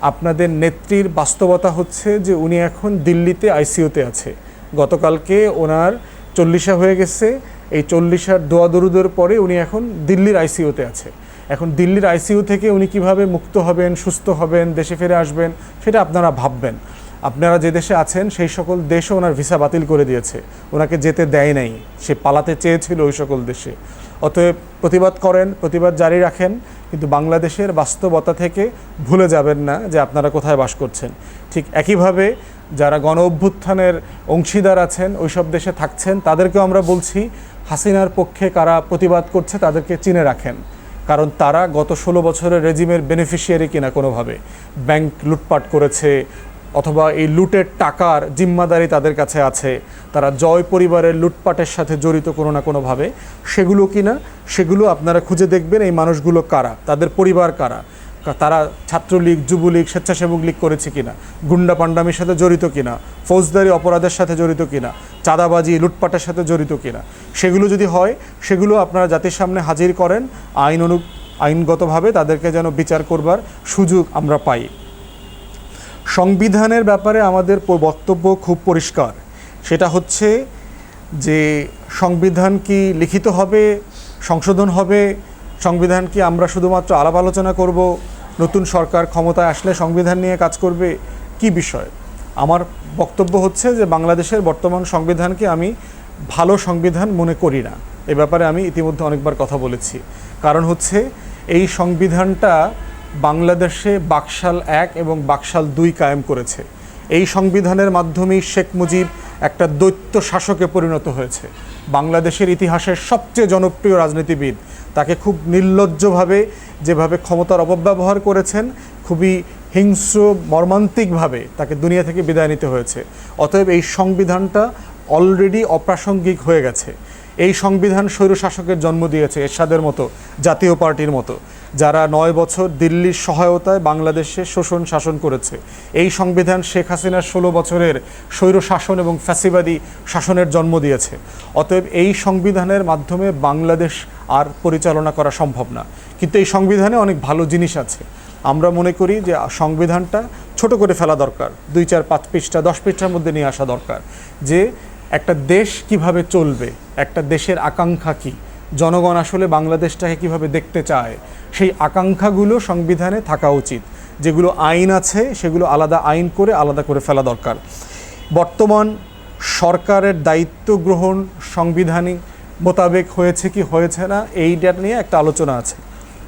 আপনাদের নেত্রীর বাস্তবতা হচ্ছে যে উনি এখন দিল্লিতে আইসিইউতে আছে। গতকালকে ওনার চল্লিশা হয়ে গেছে। এই চল্লিশার দোয়া দরুদের পরে উনি এখন দিল্লির আইসিইউতে আছে। এখন দিল্লির আইসিইউ থেকে উনি কীভাবে মুক্ত হবেন, সুস্থ হবেন, দেশে ফিরে আসবেন, সেটা আপনারা ভাববেন। আপনারা যে দেশে আছেন, সেই সকল দেশও ওনার ভিসা বাতিল করে দিয়েছে। ওনাকে যেতে দেয় নাই। সে পালাতে চেয়েছিল ওই সকল দেশে। অতএব প্রতিবাদ করেন, প্রতিবাদ জারি রাখেন, কিন্তু বাংলাদেশের বাস্তবতা থেকে ভুলে যাবেন না যে আপনারা কোথায় বাস করছেন। ঠিক একইভাবে যারা গণ অভ্যুত্থানের অংশীদার আছেন, ওইসব দেশে থাকছেন, তাদেরকেও আমরা বলছি, হাসিনার পক্ষে কারা প্রতিবাদ করছে তাদেরকে চিনে রাখেন। কারণ তারা গত ষোলো বছরের রেজিমের বেনিফিশিয়ারি কিনা কোনোভাবে। ব্যাংক লুটপাট করেছে অথবা এই লুটের টাকার জিম্মাদারি তাদের কাছে আছে। তারা জয় পরিবারের লুটপাটের সাথে জড়িত কোনো না কোনোভাবে। সেগুলো কি না? সেগুলো আপনারা খুঁজে দেখবেন এই মানুষগুলো কারা? তাদের পরিবার কারা? তারা ছাত্রলীগ, যুবলীগ, স্বেচ্ছাসেবক লীগ করেছে কিনা গুন্ডা পাণ্ডামির সাথে জড়িত কিনা ফৌজদারি অপরাধের সাথে জড়িত কিনা চাঁদাবাজি, লুটপাটের সাথে জড়িত কিনা সেগুলো যদি হয়, সেগুলো আপনারা জাতির সামনে হাজির করেন। আইন অনু আইনগতভাবে তাদেরকে যেন বিচার করবার সুযোগ আমরা পাই। সংবিধানের ব্যাপারে আমাদের বক্তব্য খুব পরিষ্কার। সেটা হচ্ছে যে সংবিধান কি লিখিত হবে, সংশোধন হবে, সংবিধান কি আমরা শুধুমাত্র আলাপ আলোচনা করব, নতুন সরকার ক্ষমতায় আসলে সংবিধান নিয়ে কাজ করবে, কি বিষয়? আমার বক্তব্য হচ্ছে যে বাংলাদেশের বর্তমান সংবিধানকে আমি ভালো সংবিধান মনে করি না। এ ব্যাপারে আমি ইতিমধ্যে অনেকবার কথা বলেছি। কারণ হচ্ছে এই সংবিধানটা বাংলাদেশে বাকশাল এক এবং বাকশাল দুই কায়েম করেছে। এই সংবিধানের মাধ্যমেই শেখ মুজিব একটা দৈত্য শাসকে পরিণত হয়েছে। বাংলাদেশের ইতিহাসের সবচেয়ে জনপ্রিয় রাজনীতিবিদ তাকে খুব নির্লজ্জভাবে যেভাবে ক্ষমতার অপব্যবহার করেছেন, খুবই হিংস্র, মর্মান্তিকভাবে তাকে দুনিয়া থেকে বিদায় নিতে হয়েছে। অতএব এই সংবিধানটা অলরেডি অপ্রাসঙ্গিক হয়ে গেছে। এই সংবিধান স্বৈরশাসকের জন্ম দিয়েছে এরশাদের মতো, জাতীয় পার্টির মতো, যারা নয় বছর দিল্লির সহায়তায় বাংলাদেশে শোষণ শাসন করেছে। এই সংবিধান শেখ হাসিনার ষোলো বছরের স্বৈর শাসন এবং ফ্যাসিবাদী শাসনের জন্ম দিয়েছে। অতএব এই সংবিধানের মাধ্যমে বাংলাদেশ আর পরিচালনা করা সম্ভব না। কিন্তু এই সংবিধানে অনেক ভালো জিনিস আছে। আমরা মনে করি যে সংবিধানটা ছোট করে ফেলা দরকার। দুই চার পাঁচ পৃষ্ঠা, দশ পৃষ্ঠার মধ্যে নিয়ে আসা দরকার। যে একটা দেশ কীভাবে চলবে? একটা দেশের আকাঙ্ক্ষা কী? জনগণ আসলে বাংলাদেশটাকে কীভাবে দেখতে চায়? সেই আকাঙ্ক্ষাগুলো সংবিধানে থাকা উচিত। যেগুলো আইন আছে, সেগুলো আলাদা আইন করে আলাদা করে ফেলা দরকার। বর্তমান সরকারের দায়িত্ব গ্রহণ সাংবিধানিক মোতাবেক হয়েছে কি হয়েছে না, এইটা নিয়ে একটা আলোচনা আছে।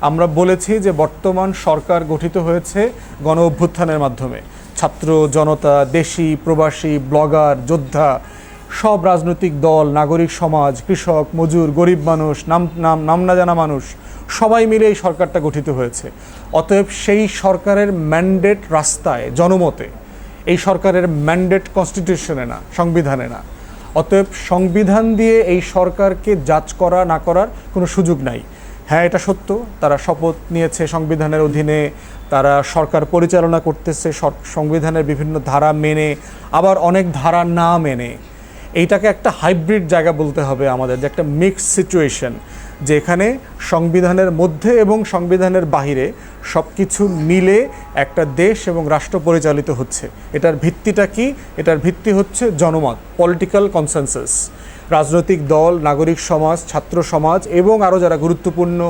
আমরা বলেছি যে বর্তমান সরকার গঠিত হয়েছে গণ অভ্যুত্থানের মাধ্যমে। ছাত্র জনতা, দেশি, প্রবাসী, ব্লগার, যোদ্ধা সব রাজনৈতিক দল, নাগরিক সমাজ, কৃষক, মজুর, গরিব মানুষ, নাম নাম নাম না জানা মানুষ, সবাই মিলে এই সরকারটা গঠিত হয়েছে। অতএব সেই সরকারের ম্যান্ডেট রাস্তায়, জনমতে, এই সরকারের ম্যান্ডেট কনস্টিটিউশনে না, সংবিধানে না। অতএব সংবিধান দিয়ে এই সরকারকে যাচ করা, না করার কোনো সুযোগ নাই। হ্যাঁ এটা সত্য, তারা শপথ নিয়েছে সংবিধানের অধীনে, তারা সরকার পরিচালনা করতেছে সংবিধানের বিভিন্ন ধারা মেনে, আবার অনেক ধারা না মেনে। এইটাকে একটা হাইব্রিড জায়গা বলতে হবে আমাদের, যে একটা মিক্স সিচুয়েশন যে এখানে সংবিধানের মধ্যে এবং সংবিধানের বাহিরে সব কিছু মিলে একটা দেশ এবং রাষ্ট্র পরিচালিত হচ্ছে। এটার ভিত্তিটা কি? এটার ভিত্তি হচ্ছে জনমত পলিটিক্যাল কনসেনসাস রাজনৈতিক দল, নাগরিক সমাজ, ছাত্র সমাজ এবং আরও যারা গুরুত্বপূর্ণ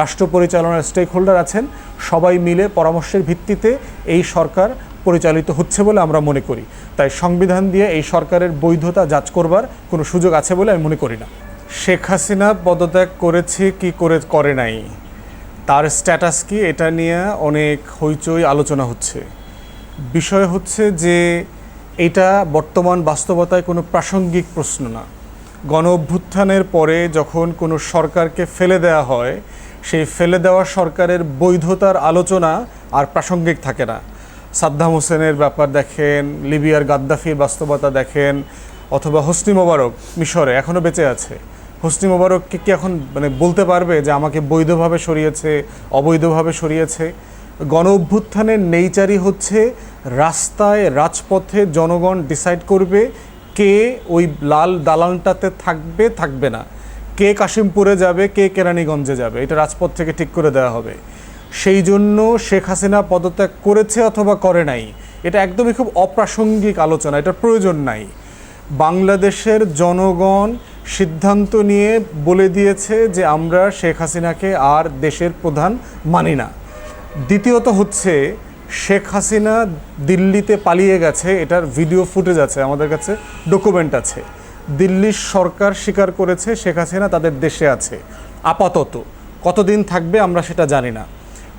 রাষ্ট্র পরিচালনার স্টেক হোল্ডার আছেন, সবাই মিলে পরামর্শের ভিত্তিতে এই সরকার পরিচালিত হচ্ছে বলে আমরা মনে করি। তাই সংবিধান দিয়ে এই সরকারের বৈধতা যাচ করবার কোনো সুযোগ আছে বলে আমি মনে করি না। শেখ হাসিনা পদত্যাগ করেছে কি করে করে নাই? তার স্ট্যাটাস কি এটা নিয়ে অনেক হইচই আলোচনা হচ্ছে। বিষয় হচ্ছে যে এটা বর্তমান বাস্তবতায় কোনো প্রাসঙ্গিক প্রশ্ন না। গণ অভ্যুত্থানের পরে যখন কোনো সরকারকে ফেলে দেওয়া হয়, সেই ফেলে দেওয়া সরকারের বৈধতার আলোচনা আর প্রাসঙ্গিক থাকে না। সাদ্দাম হোসেনের ব্যাপার দেখেন, লিবিয়ার গাদ্দাফির বাস্তবতা দেখেন, অথবা হোসনি মোবারক মিশরে এখনও বেঁচে আছে। হোসনি মোবারককে কি এখন মানে বলতে পারবে যে আমাকে বৈধভাবে সরিয়েছে, অবৈধভাবে সরিয়েছে? গণ অভ্যুত্থানের নেইচারই হচ্ছে, রাস্তায়, রাজপথে জনগণ ডিসাইড করবে কে ওই লাল দালানটাতে থাকবে থাকবে না। কে কাশিমপুরে যাবে, কে কেরানীগঞ্জে যাবে। এটা রাজপথ থেকে ঠিক করে দেওয়া হবে। সেই জন্য শেখ হাসিনা পদত্যাগ করেছে অথবা করে নাই, এটা একদমই খুব অপ্রাসঙ্গিক আলোচনা এটা প্রয়োজন নাই। বাংলাদেশের জনগণ সিদ্ধান্ত নিয়ে বলে দিয়েছে যে আমরা শেখ হাসিনাকে আর দেশের প্রধান মানি না। দ্বিতীয়ত হচ্ছে, শেখ হাসিনা দিল্লিতে পালিয়ে গেছে, এটার ভিডিও ফুটেজ আছে, আমাদের কাছে ডকুমেন্ট আছে। দিল্লির সরকার স্বীকার করেছে শেখ হাসিনা তাদের দেশে আছে। আপাতত, কতদিন থাকবে আমরা সেটা জানি না।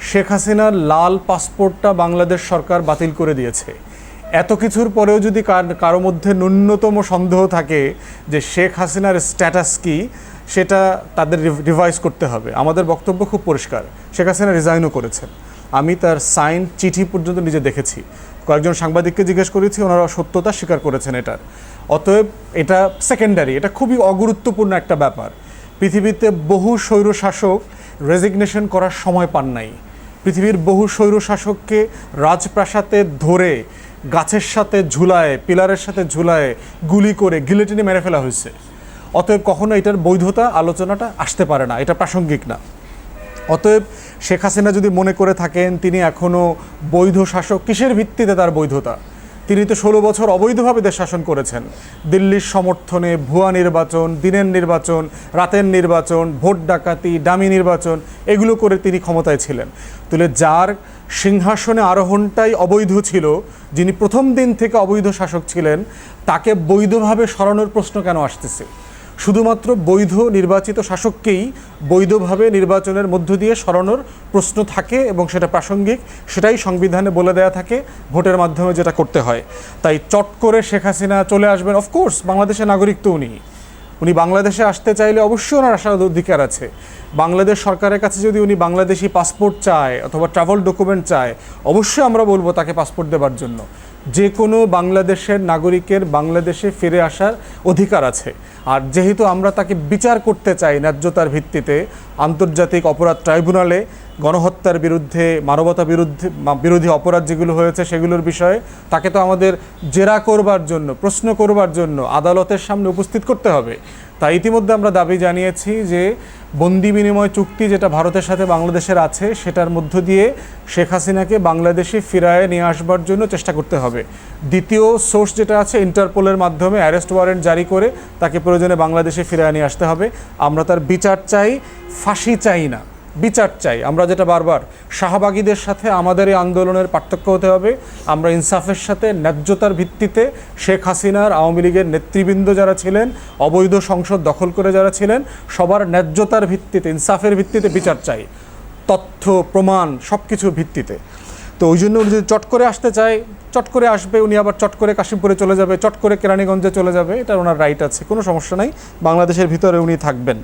শেখ হাসিনার লাল পাসপোর্টটা বাংলাদেশ সরকার বাতিল করে দিয়েছে। এত কিছুর পরেও যদি কার- মধ্যে ন্যূনতম সন্দেহ থাকে যে শেখ হাসিনার স্ট্যাটাস কি, সেটা তাদের রিভাইজ করতে হবে। আমাদের বক্তব্য খুব পরিষ্কার। শেখ হাসিনা রিজাইনও করেছেন। আমি তার সাইন চিঠি পর্যন্ত নিজে দেখেছি। কয়েকজন সাংবাদিককে জিজ্ঞেস করেছি, ওনারা সত্যতা স্বীকার করেছেন এটার। অতএব এটা সেকেন্ডারি এটা খুবই অগুরুত্বপূর্ণ একটা ব্যাপার। পৃথিবীতে বহু স্বৈর শাসক রেজিগনেশন করার সময় পান নাই। পৃথিবীর বহু স্বৈরশাসককে রাজপ্রাসাদে ধরে, গাছের সাথে ঝুলায়, পিলারের সাথে ঝুলায় গুলি করে গিলেটিনে মেরে ফেলা হয়েছে। অতএব কখনো এটার বৈধতা আলোচনাটা আসতে পারে না, এটা প্রাসঙ্গিক না। অতএব শেখ হাসিনা যদি মনে করে থাকেন, তিনি এখনও বৈধ শাসক, কিসের ভিত্তিতে তার বৈধতা? তিনি তো ষোলো বছর অবৈধভাবে দেশ শাসন করেছেন। দিল্লির সমর্থনে ভুয়া নির্বাচন, দিনের নির্বাচন, রাতের নির্বাচন, ভোট ডাকাতি ডামি নির্বাচন, এগুলো করে তিনি ক্ষমতায় ছিলেন। তুলে যার সিংহাসনে আরোহণটাই অবৈধ ছিল, যিনি প্রথম দিন থেকে অবৈধ শাসক ছিলেন, তাকে বৈধভাবে সরানোর প্রশ্ন কেন আসতেছে? শুধুমাত্র বৈধ নির্বাচিত শাসককেই বৈধভাবে নির্বাচনের মধ্য দিয়ে সরানোর প্রশ্ন থাকে এবং সেটা প্রাসঙ্গিক, সেটাই সংবিধানে বলে দেয়া থাকে, ভোটের মাধ্যমে যেটা করতে হয়। তাই চট করে শেখ হাসিনা চলে আসবেন অফকোর্স বাংলাদেশের নাগরিক তো উনি। উনি বাংলাদেশে আসতে চাইলে অবশ্যই ওনার আসার অধিকার আছে। বাংলাদেশ সরকারের কাছে যদি উনি বাংলাদেশি পাসপোর্ট চায় অথবা ট্রাভেল ডকুমেন্ট চায়, অবশ্যই আমরা বলব তাকে পাসপোর্ট দেওয়ার জন্য। যে কোনো বাংলাদেশের নাগরিকের বাংলাদেশে ফিরে আসার অধিকার আছে। আর যেহেতু আমরা তাকে বিচার করতে চাই ন্যায্যতার ভিত্তিতে, আন্তর্জাতিক অপরাধ ট্রাইব্যুনালে গণহত্যার বিরুদ্ধে, মানবতা বিরুদ্ধে বিরোধী অপরাধ যেগুলো হয়েছে সেগুলোর বিষয়ে তাকে তো আমাদের জেরা করবার জন্য, প্রশ্ন করবার জন্য আদালতের সামনে উপস্থিত করতে হবে। তাই ইতিমধ্যে আমরা দাবি জানিয়েছি যে বন্দি বিনিময় চুক্তি যেটা ভারতের সাথে বাংলাদেশের আছে, সেটার মধ্য দিয়ে শেখ হাসিনাকে বাংলাদেশে ফিরায় নিয়ে আসবার জন্য চেষ্টা করতে হবে। দ্বিতীয় সোর্স যেটা আছে, ইন্টারপোলের মাধ্যমে অ্যারেস্ট ওয়ারেন্ট জারি করে তাকে প্রয়োজনে বাংলাদেশে ফিরায় নিয়ে আসতে হবে। আমরা তার বিচার চাই, ফাঁসি চাই না। বিচার চাই। আমরা যেটা বারবার, শাহবাগীদের সাথে আমাদের এই আন্দোলনের পার্থক্য হতে হবে। আমরা ইনসাফের সাথে, ন্যায্যতার ভিত্তিতে শেখ হাসিনার আওয়ামী লীগের নেতৃবৃন্দ যারা ছিলেন, অবৈধ সংসদ দখল করে যারা ছিলেন, সবার ন্যায্যতার ভিত্তিতে, ইনসাফের ভিত্তিতে বিচার চাই। তথ্য, প্রমাণ সব কিছুর ভিত্তিতে। তো ওই জন্য উনি যদি চট করে আসতে চায়, চট করে আসবে, উনি আবার চট করে কাশিমপুরে চলে যাবে, চট করে কেরানীগঞ্জে চলে যাবে এটা ওনার রাইট আছে, কোনো সমস্যা নাই। বাংলাদেশের ভিতরে উনি থাকবেন।